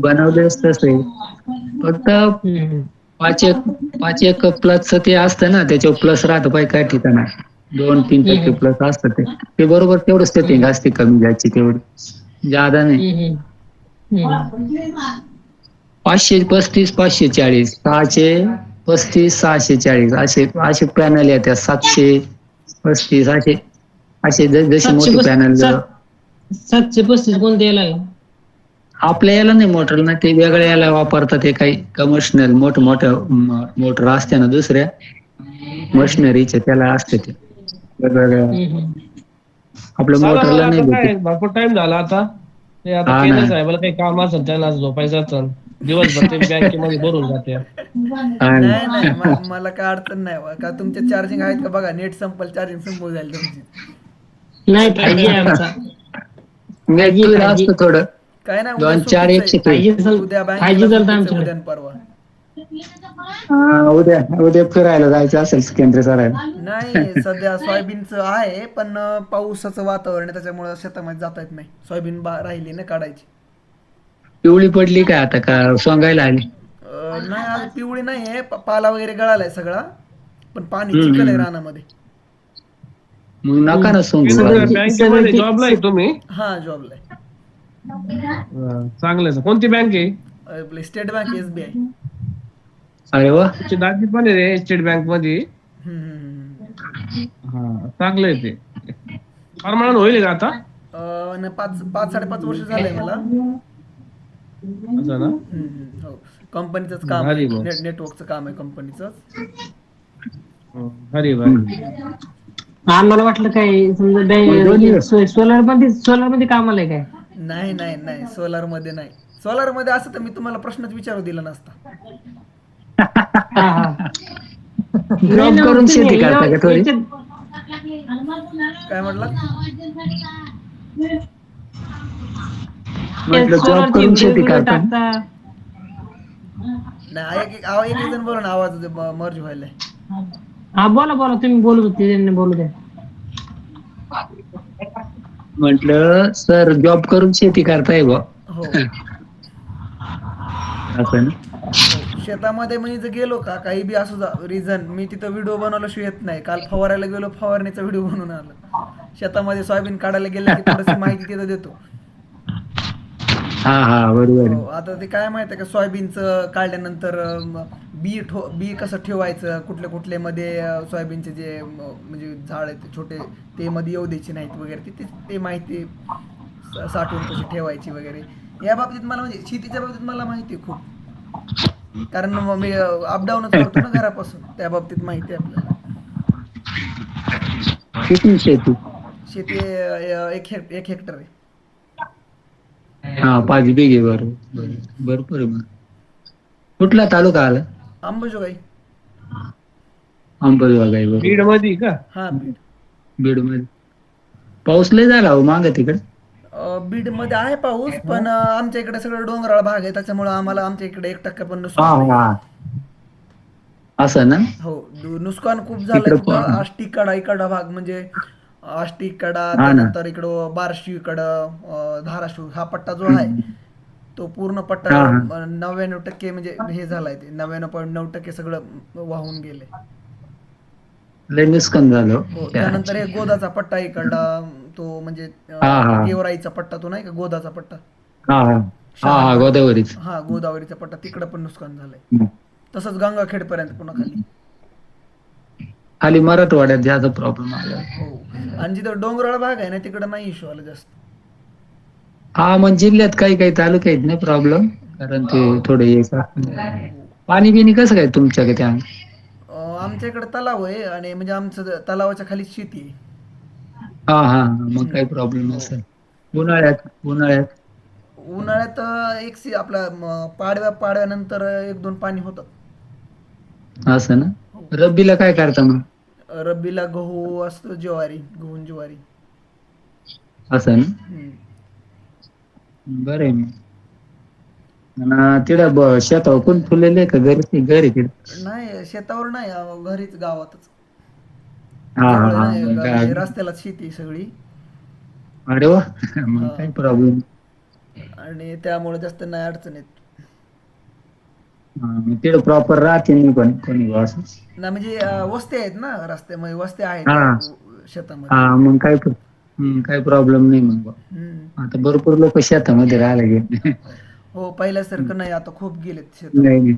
बनवलेच तसे फक्त. पाच एक पाच एक प्लसच ते असतं ना त्याच्यावर प्लस राहतं पाहि काय ठिकाण. दोन तीन टक्के. प्लस असतं ते. ते बरोबर तेवढंच सेटिंग असते कमी जायची तेवढी. जादा नाही. पाचशे पस्तीस पाचशे चाळीस. सहाशे पस्तीस सहाशे चाळीस. असे असे पॅनल येतात. सातशे पस्तीस असे असे जसे मोठे पॅनल सात- सातशे पस्तीस कोणते? आपल्या याला नाही मोटर ना ते वेगळ्या याला वापरतात ते काही. कमर्शनल मोठ मोठं मोटर असते ना दुसऱ्या. मशिनरीच्या त्याला असते ते. वेगवेगळ्या. आपल्या मोटरला नाही भेटत. भरपूर टाइम झाला आता. ते आता हा केंद्र ना. साहेबाला काही काम असेल त्यांना आज झोपायचं असेल. दिवसभर ते बँकेमध्ये भरून जाते. हा नाही ना. नाही म- मला काय अडचण नाही बा. का तुमचे चार्जिंग आहेत का बघा नेट संपल चार्जिंग संपू जाईल तुमची. नाही आमचा. असतं थोडं. काय नाही दोन उद्या चार एकशे उद्या आणि परवा. हा, उद्या उद्या फिरायला जायचं असेल केंद्र सरायला नाही सध्या सोयाबीनचं आहे पण पावसाचं वातावरण आहे त्याच्यामुळे शेतामध्ये जाता येत नाही. सोयाबीन बा राहिली ना काढायची. पिवळी पडली काय आता का सोंगायला आली? नाही आज पिवळी नाही आहे प- पाला वगैरे गळालाय सगळा पण पाणी चिखल आहे. रानामध्ये. मग नका ना सोंगू. जॉबला आहे तुम्ही? हा जॉबला आहे. हा, चांगलं आहे. कोणती बँक आहे? आपली state bank S B I अरे वा. तुमची दादी पण आहे रे स्टेट बँकमध्ये हा चांगलं आहे ते. परमानंट होईल का आता? पाच पाच साडेपाच वर्ष झालंय मला. असं ना? हम्म, हम्म, हो. कंपनीचंच काम भारी आहे भाऊ. नेट नेटवर्कचं काम आहे कंपनीचं हो, भारी भारी आम्हाला वाटलं काय समजा बँक सोलरमध्ये सोलरमध्ये कामाला आहे काय? नाही नाही नाही. सोलारमध्ये नाही. सोलारमध्ये असं तर मी तुम्हाला प्रश्नच विचारू दिला नसता. जॉब करून शेती करता का थोडी? काय म्हटलं? म्हटलं जॉब करून शेती करता नाही एक एक आवा- एक एक जण बोलून आवाज मर्ज व्हायलाय. हा बोला बोला. तुम्ही बोलू त्यांनी बोलू द्या म्हटलं सर जॉब करून शेती करताय बा हो. असं ना. शेतामध्ये मी जर गेलो का काही बी असं रिझन मी तिथं व्हिडिओ बनवल्याशिवाय येत नाही. काल फवारायला गेलो फवारणीचा व्हिडिओ बनवून आलो शेतामध्ये सोयाबीन काढायला गेलं की थोडीशी माहिती तिथं देतो. हा हा बरोबर. हो, आता ते काय माहिती का सोयाबीनचं काढल्यानंतर अं, बी ठो बी कसं ठेवायचं कुठल्या कुठले मध्ये सोयाबीनचे जे म्हणजे झाड आहेत ते छोटे ते मध्ये येऊ द्यायचे नाहीत वगैरे ते- ते ते माहिती साठवून कशी ठेवायची वगैरे. या बाबतीत मला म्हणजे शेतीच्या बाबतीत मला माहिती आहे खूप. कारण मग मी अपडाऊनच करतो ना घरापासून त्या बाबतीत माहिती आहे आपल्याला. किती शेती. शेती एक हेक्ट एक हेक्टर आहे. हा पाच बिघे बरोबर भरपूर आहे मग. कुठला तालुका आला? अंबेजोगाई बरोबर. बीडमध्ये का? हा बीड. बीडमध्ये पाऊस लय झाला हो माग तिकडे. अं, बीडमध्ये आहे पाऊस पण अं, आमच्या इकडे सगळं डोंगराळ भाग आहे त्याच्यामुळे आम्हाला आमच्या इकडे एक टक्का पण हा नुकसान. हा. असं ना? हो दु- नुकसान खूप तिथं. पण- आष्टी कडा इकडा भाग म्हणजे आष्टी कडा हा ना. त्यानंतर इकडं बार्शी कडं अं, धाराशिव हा पट्टा जो आहे तो पूर्ण पट्टा नव्याण्णव टक्के म्हणजे हे झालाय ते. नव्याण्णव पॉईंट नऊ टक्के सगळं वाहून गेले. झालं. हो त्यानंतर हे गोदाचा पट्टा इकडला तो म्हणजे अं. गेवराईचा पट्टा तो नाही का गोदाचा पट्टा? हा गोदावरीच. हा गोदावरीचा पट्टा तिकडं पण नुकसान झालंय. तसंच गंगाखेड पर्यंत पुन्हा खाली. खाली मराठवाड्यात जास्त प्रॉब्लेम आला. हो. आणि जिथं डोंगराळ भाग आहे ना तिकडं नाही इश्यू आला जास्त. हा मग जिल्ह्यात काही काही तालुके आहेत ना प्रॉब्लेम कारण ते थोडे हे का- पाणी बिणी कसं काय तुमच्याकडे त्या अं, आमच्या इकडे तलाव आहे आणि म्हणजे आमचं तलावाच्या खाली शेती आहे. हा हा हा, मग काही प्रॉब्लेम नसेल. उन्हाळ्यात उन्हाळ्यात? उन्हाळ्यात अं, एक सी आपला म, पाडव्या पाडव्यानंतर एक दोन पाणी होतं असं ना? रब्बीला काय करता मग? रब्बीला गहू असतो ज्वारी गहू आणि ज्वारी. असं ना? हम्म. बरं आहे मग. आणि तिथं शेतावर कोण फुलेले का घरी घरी तिथं? नाही शेतावर नाही घरीच गावातच. हा हा हा मग म्हणजे काय- रस्त्यालाच शेती सगळी. अरे वा मग. काही प्रॉब्लेम आणि त्यामुळे जास्त नाही अडचण येत. तिकडे प्रॉपर राहते पण कोणी बा असं? ना म्हणजे अं, वस्त्या आहेत ना रस्त्यामध्ये वस्त्या आहेत हा. शेतामध्ये. हा मग काय प्र- हम्म, काय प्रॉब्लेम नाही मग. आता भरपूर लोक शेतामध्ये राहायला गेले. हो पहिल्यासारखं नाही आता खूप गेलेत शेतात. नाही नाही.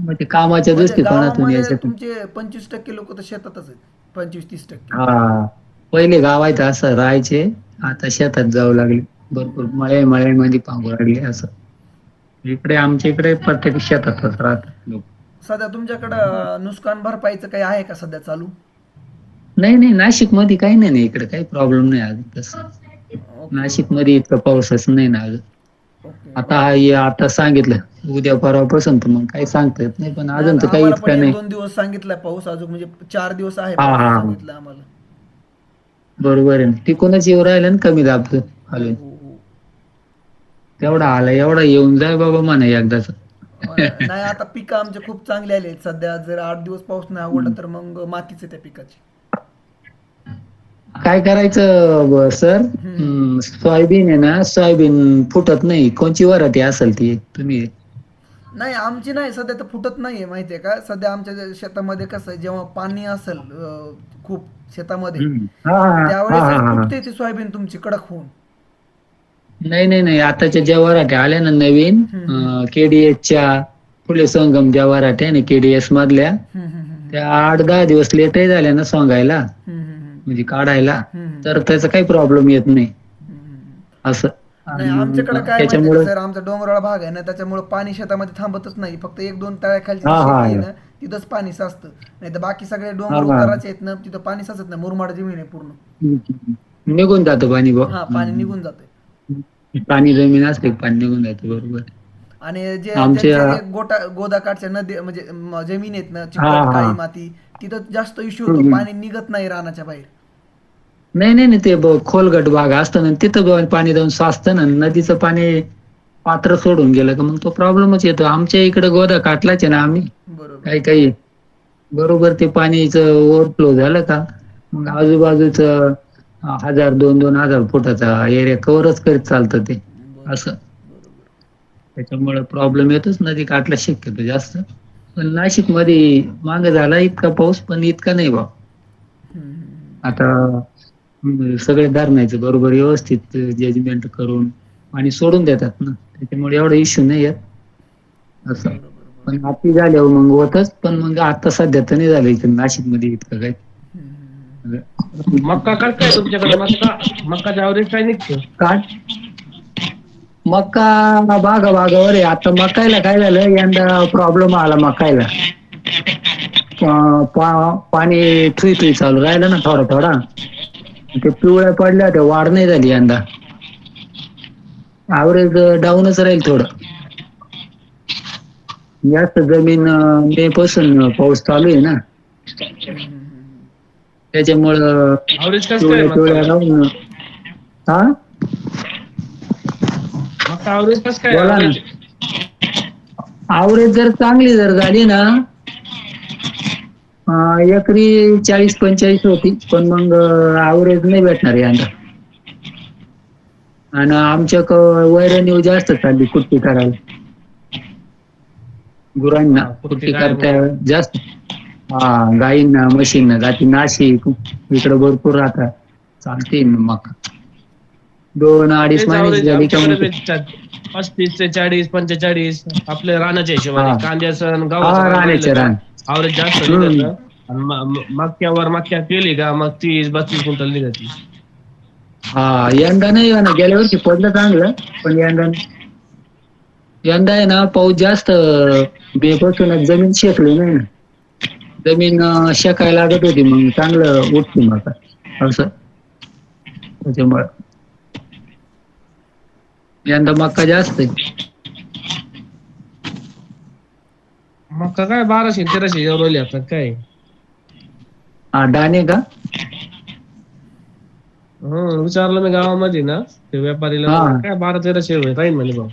मग ते कामाच्या म्हणजे दृष्टिकोनातून गावामध्ये यायचं तुमचे पंचवीस टक्के लोक तर शेतातच आहेत. पंचवीस तीस टक्के. हा. पहिले गावात असं राहायचे. आता शेतात जाऊ लागले. भरपूर मळे मळ्यामध्ये पांगू लागले असं. इकडे आमच्या इकडे प्रत्येक शेतातच राहतात लोक. सध्या तुमच्याकडं नुकसान भरपाईचं काही आहे का सध्या चालू? नाही नाही नाशिकमध्ये काही नाही ना इकडे काही प्रॉब्लेम नाही अजून तसं. नाशिकमध्ये इतकं पाऊसच नाही ना अजून. आता हा आता सांगितलं उद्या परवापासून तर मग काही सांगता येत नाही पण अजून तर काही आम्हाला पण इतकं एक नाही. दोन दिवस सांगितलाय पाऊस अजून म्हणजे चार दिवस आहे हा, हा, हा. सांगितलं आम्हाला. बरोबर आहे. ना तिकूनच येऊ राहिलं ना कमी दाबतो हलून हो, हो. तेवढा आला एवढा येऊन जाय बाबा म्हणा एकदाच नाही आता पिकं आमचे खूप चांगले आले सध्या जर आठ दिवस पाऊस नाही आवडला तर मग मातीच आहे त्या पिकाची. काय करायचं सर? सोयाबीन आहे ना सोयाबीन फुटत नाही. कोणची वराठी असेल ती तुम्ही? नाही आमची नाही. सध्या तर फुटत नाहीये माहितीये का? सध्या आमच्या शेतामध्ये कसं आहे, जेव्हा पाणी असेल अं, खूप शेतामध्ये हा, हा, हा, त्यावेळेस हा. फुटते ती सोयाबीन तुमची कडक होऊन. नाही नाही नाही. आताच्या ज्या वराठ्या आल्या ना नवीन हम्म. केडीएसच्या फुले संगम ज्या वराठ्या आणि केडीएस मधल्या हम्म, हम्म, हम्म, त्या आठ दहा दिवस लेटही झाल्या ना सांगायला. हम्म, म्हणजे काढायला तर त्याचा काही प्रॉब्लेम येत नाही. असं आमच्याकडे काय सर आमचा डोंगराळ भाग आहे ना त्याच्यामुळे पाणी शेतामध्ये थांबतच नाही फक्त एक दोन हा. ना तिथंच पाणी साचतं नाही तर बाकी सगळे डोंगर. उताराचे आहेत ना तिथं पाणी साचत नाही मुरमाड जमीन आहे पूर्ण निघून जातं पाणी. हा पाणी निघून जाते पाणी जमीन असते पाणी निघून जाते बरोबर आणि जे गोटा गोदाकाठच्या नदी म्हणजे जमीन आहेत ना चिकट. काळी माती तिथं जास्त इश्यू होतो. पाणी निघत नाही रानाच्या बाहेर नाही नाही नाही ते ब- खोलगट भाग असतं ना तिथं पाणी जाऊन साचतं ना नदीचं पाणी पात्र सोडून गेलं का मग तो प्रॉब्लेमच येतो. आमच्या इकडे गोदा काटलाच आहे ना आम्ही. बरोबर. काही काही बरोबर ते पाणीचं ओव्हरफ्लो झालं का मग आजूबाजूच हजार दोन दोन हजार फुटाचा एरिया कव्हरच करीत चालतं ते. असं. त्याच्यामुळे प्रॉब्लेम येतोच. नदी काटला शक्यतो जास्त. पण नाशिकमध्ये मागे झाला इतका पाऊस पण इतका नाही बा. आता सगळे धरणायचं बरोबर व्यवस्थित जजमेंट करून आणि सोडून देतात ना. त्याच्यामुळे एवढा इश्यू नाही येत असं. पण हाती झाल्यावर मग होतच. पण मग आता सध्या तर नाही झालं इथे नाशिकमध्ये इतकं काय. मक्का काय काय तुमच्याकडे? मक्का मक्काच्या ॲव्हरेज काय निघतं काय मक्का बागा बागावर आहे. आता मकायला काय झालं? यंदा प्रॉब्लेम आला मकायला पाणी थुई थुई चालू राहिलं ना थोडा थोडा. ते पिवळ्या पडल्या त्या वाढ नाही झाली यंदा. ऍव्हरेज डाऊनच राहील थोडं. जास्त जमीन अं, मे पासून पाऊस चालू आहे ना. त्याच्यामुळं ॲव्हरेज कसं काय पिवळ्या पिवळ्या मक्का राहून हा? कसं काय बोला ना. आवरेज जर चांगली जर झाली ना एकरी चाळीस पंचेचाळीस होती पण मग आवरेज नाही भेटणार यंदा आणि आमच्या वैरणी जास्त चालली कुट्टी करायला. गुरांना कुट्टी. करता जास्त. हा गाईंना म्हशींना जाती नाशिक इकडे भरपूर राहतात. चालते मग. दोन अडीच महिने. पस्तीस ते चाळीस पंचेचाळीस आपल्या रानाच्या हिशोबाने. कांद्याचं हा राण्याचे रान. ॲव्हरेज जास्त. निघतं आणि म- म- मक्यावर मक्या केली का? मग तीस बत्तीस क्विंटल निघती हा यंदा नाही ना गेल्या वर्षी पडलं चांगलं पण यंदा यंदा आहे ना पाऊस जास्त बेपासूनच जमीन शेकली नाही ना. जमीन अं, शेकायला लागत होती मग चांगलं उठते मग आता. असं. त्याच्यामुळं. यंदा मक्का जास्त आहे. मक्का काय बाराशे तेराशे एवढं आता काय? हा दाणे का? हं विचारलं मी गावामध्ये ना ते व्यापारीला हा. काय बारा तेराशे होईल राहील म्हणे भाऊ.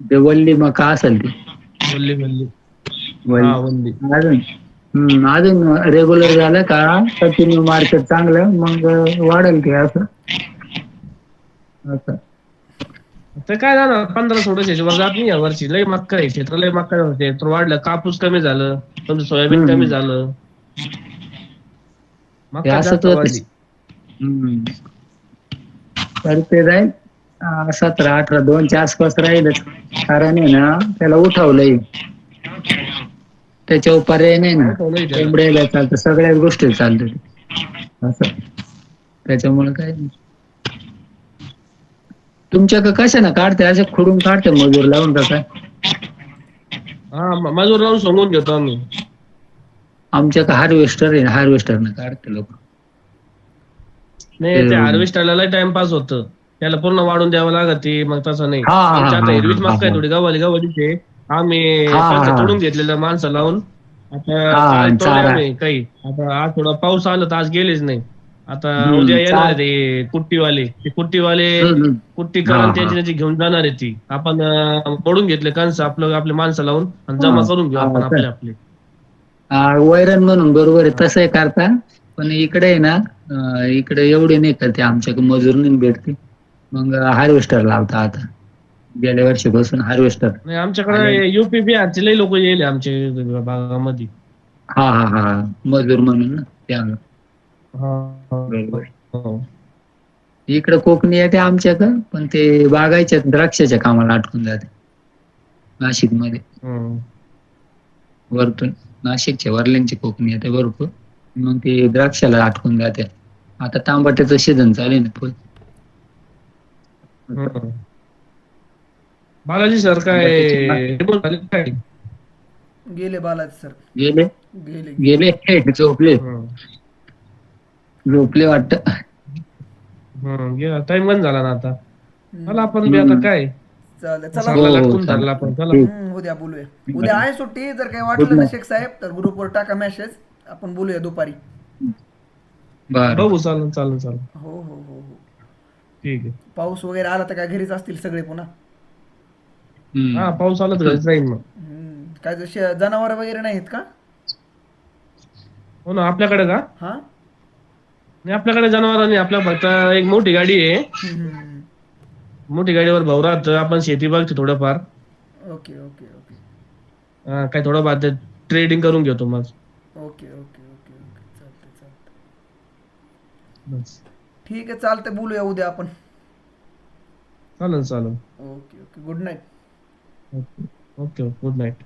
ते वल्ली मका असेल ते? बोलली बोलली वल्ली. हा वल्ली. अजून? हम्म अजून रेग्युलर झालं का? कंटिन्यू मार्केट चांगलं मग वाढेल ते असं. असं. तर काय झालं पंधरा सोळाशे वर जात नाही या वर्षी लय मक्का आहे क्षेत्र लय मक्का आहे. क्षेत्र वाढलं कापूस कमी झालं तुमचं सोयाबीन हम्म. कमी झालं हे मक्का असंच जास्त होतं. वाढली हम्म. तर ते जाईल अं, सतरा अठरा दोनच्या आसपास राहीलच कारण आहे ना त्याला उठवलंय त्याच्यावर पर्याय नाही ना उठवलंय त्याला. चालतं सगळ्याच गोष्टी चालतं असं त्याच्यामुळे काय नाही. तुमच्याकडे कशानं काढते? असे खुडून काढते मजूर लावून का काय? हा म- मजूर लावून सांगून घेतो आम्ही. आमच्याकडे हार्वेस्टर आहे हार्वेस्टरनं काढते लोक. नाही ते हम्म. हार्वेस्टरला लय टाइमपास होतं. त्याला पूर्ण वाढून द्यावं लागत ते मग तसं नाही. हा, हा, आमच्या आता हा, हिरवीच हा, हा. थोडी गव्हाली गव्हालीच आम्ही हा, हा, पंच हा. तोडून घेतलेलं माणसं लावून. आता हा, तोडले. आम्ही काही. आता आज थोडा पाऊस आला तर आज गेलेच नाही. आता उद्या येणार. आहे ते कुट्टीवाले ते कुट्टीवाले हम्म, हम्म. कुट्टी करून हा. त्यांची त्यांची घेऊन जाणार आहे ती आपण अं, मोडून घेतले कणस आपलं आपले माणसं लावून आणि जमा. करून घेऊ आपण. आपले आपले वैरण म्हणून बरोबर आहे तसं आहे करता पण इकडे आहे ना इकडे एवढे नाही करते आमच्याकडे मजूर नाही भेटते मग हार्वेस्टर लावता आता गेल्या वर्षीपासून हार्वेस्टर आमच्याकडे युपी बिहारचे लय लोक येईल आमच्या भागामध्ये हा हा हा मजूर म्हणून ना त्यामुळे. बरोबर. हो. इकडे कोकणी येते आमच्याकडं पण ते बागायच्या द्राक्षाच्या कामाला अटकून जाते. नाशिकमध्ये. वरतून नाशिकच्या वरल्यांची कोकणी येते भरपूर. मग ते द्राक्षाला अटकून जाते. आता तांबट्याचं सीझन चालू आहे ना फुल. बालाजी सर काय? गेले बालाजी सर. गेले? गेले. गेले? हे, झोपले. झोपले वाटत. हम्म. गेला टाइम बंद झाला ना आता. चला आपण बी आता काय? चालेल चला. हो, लटकून चालेल. धरला आपण. चला. हम्म, उद्या बोलूया. उद्या आहे सुट्टी जर काही वाटलं ना. शेख साहेब तर ग्रुपवर टाका मेसेज आपण बोलूया दुपारी. बर. बघू चालेल चालेल चालेल. हो हो हो हो. ठीक आहे. पाऊस वगैरे आला तर काय घरीच असतील सगळे पुन्हा? हा पाऊस आला तर घरीच मग. हम्म. काय जसे जनावर वगैरे नाहीत का? हो ना आपल्याकडे का? हा? नाही आपल्याकडे जनावर नाही आपल्या फक्त एक मोठी गाडी आहे. मोठी गाडीवर भाऊ राहतं आपण शेती बघतो थोडंफार. Okay okay okay. हा, काय थोडं बाद ट्रेडिंग करून घेतो मग. Okay okay okay okay. चालतंय चालतंय. बस. ठीक आहे चालतंय बोलूया उद्या आपण. चालेल चालेल. Okay okay. Good night okay okay good night